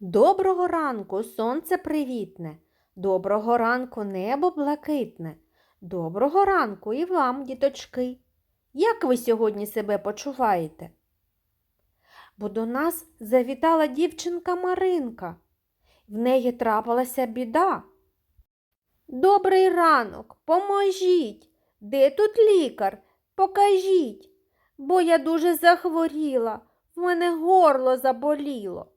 Доброго ранку, сонце привітне. Доброго ранку, небо блакитне. Доброго ранку і вам, діточки. Як ви сьогодні себе почуваєте? Бо до нас завітала дівчинка Маринка. В неї трапилася біда. Добрий ранок, поможіть. Де тут лікар? Покажіть, бо я дуже захворіла, в мене горло заболіло.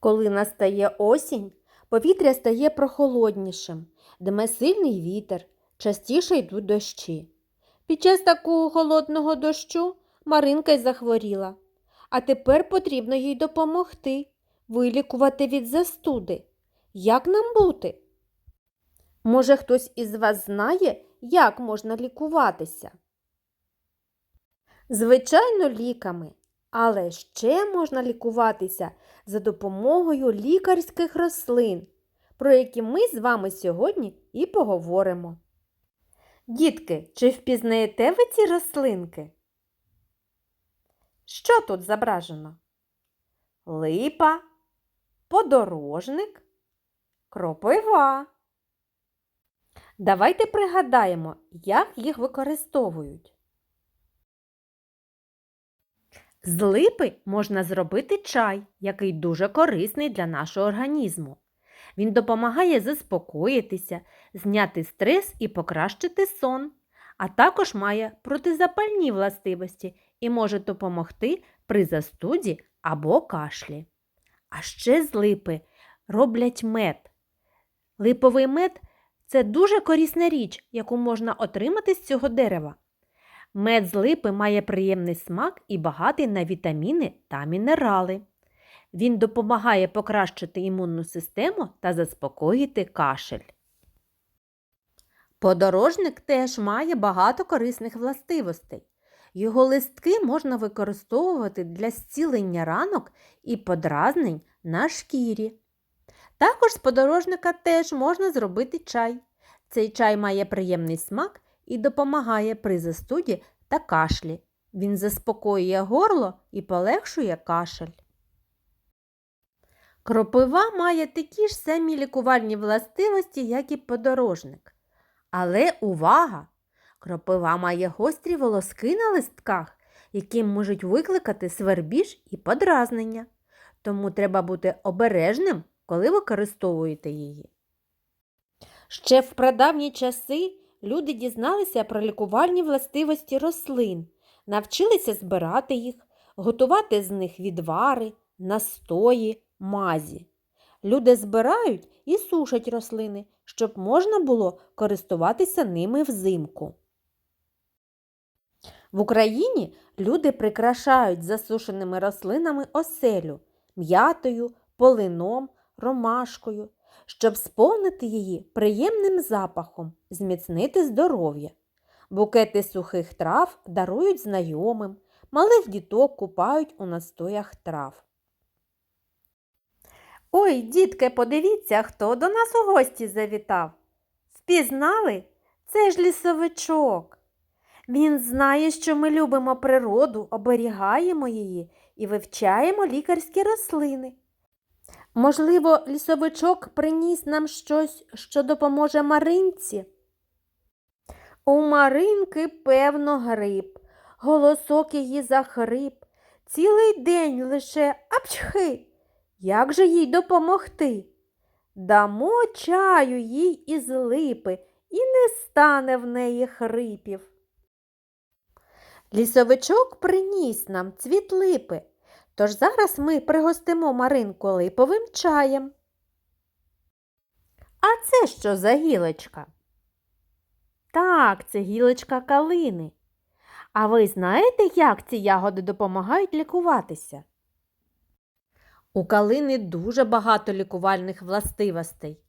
Коли настає осінь, повітря стає прохолоднішим, дме сильний вітер, частіше йдуть дощі. Під час такого холодного дощу Маринка й захворіла, а тепер потрібно їй допомогти, вилікувати від застуди. Як нам бути? Може, хтось із вас знає, як можна лікуватися? Звичайно, ліками, але ще можна лікуватися за допомогою лікарських рослин, про які ми з вами сьогодні і поговоримо. Дітки, чи впізнаєте ви ці рослинки? Що тут зображено? Липа, подорожник, кропива. Давайте пригадаємо, як їх використовують. З липи можна зробити чай, який дуже корисний для нашого організму. Він допомагає заспокоїтися, зняти стрес і покращити сон, а також має протизапальні властивості і може допомогти при застуді або кашлі. А ще з липи роблять мед. Липовий мед це дуже корисна річ, яку можна отримати з цього дерева. Мед з липи має приємний смак і багатий на вітаміни та мінерали. Він допомагає покращити імунну систему та заспокоїти кашель. Подорожник теж має багато корисних властивостей. Його листки можна використовувати для зцілення ранок і подразнень на шкірі. Також з подорожника теж можна зробити чай. Цей чай має приємний смак і допомагає при застуді та кашлі. Він заспокоює горло і полегшує кашель. Кропива має такі ж самі лікувальні властивості, як і подорожник. Але увага! Кропива має гострі волоски на листках, які можуть викликати свербіж і подразнення. Тому треба бути обережним, коли використовуєте її. Ще в прадавні часи люди дізналися про лікувальні властивості рослин, навчилися збирати їх, готувати з них відвари, настої, мазі. Люди збирають і сушать рослини, щоб можна було користуватися ними взимку. В Україні люди прикрашають засушеними рослинами оселю, м'ятою, полином, ромашкою, щоб сповнити її приємним запахом, зміцнити здоров'я. Букети сухих трав дарують знайомим, малих діток купають у настоях трав. Ой, дітки, подивіться, хто до нас у гості завітав. Впізнали? Це ж лісовичок. Він знає, що ми любимо природу, оберігаємо її і вивчаємо лікарські рослини. Можливо, лісовичок приніс нам щось, що допоможе Маринці? У Маринки, певно, гриб, голосок її захрип, цілий день лише апчхи. Як же їй допомогти? Дамо чаю їй із липи, і не стане в неї хрипів. Лісовичок приніс нам цвіт липи, тож зараз ми пригостимо Маринку липовим чаєм. А це що за гілочка? Так, це гілочка калини. А ви знаєте, як ці ягоди допомагають лікуватися? У калини дуже багато лікувальних властивостей.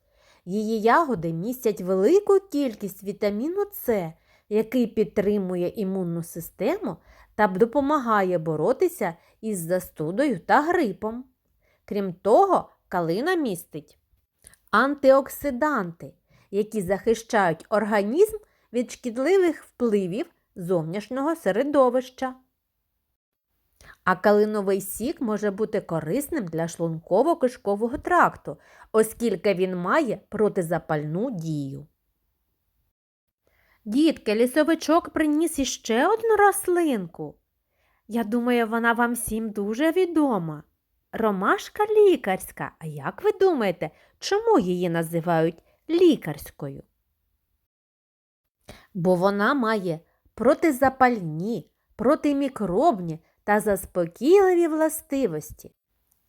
Її ягоди містять велику кількість вітаміну С, який підтримує імунну систему та допомагає боротися із застудою та грипом. Крім того, калина містить антиоксиданти, які захищають організм від шкідливих впливів зовнішнього середовища. А калиновий сік може бути корисним для шлунково-кишкового тракту, оскільки він має протизапальну дію. Дітки, лісовичок приніс іще одну рослинку. Я думаю, вона вам всім дуже відома. Ромашка лікарська. А як ви думаєте, чому її називають лікарською? Бо вона має протизапальні, протимікробні та заспокійливі властивості.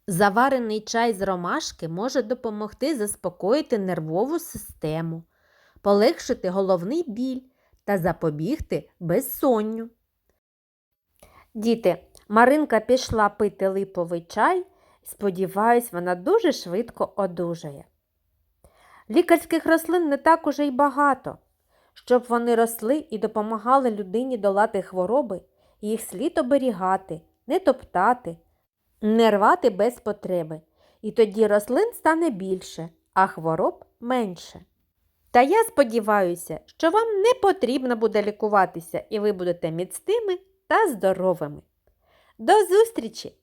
Заварений чай з ромашки може допомогти заспокоїти нервову систему, полегшити головний біль та запобігти безсонню. Діти, Маринка пішла пити липовий чай. Сподіваюсь, вона дуже швидко одужає. Лікарських рослин не так уже й багато. Щоб вони росли і допомагали людині долати хвороби, їх слід оберігати, не топтати, не рвати без потреби. І тоді рослин стане більше, а хвороб менше. Та я сподіваюся, що вам не потрібно буде лікуватися і ви будете міцними та здоровими. До зустрічі!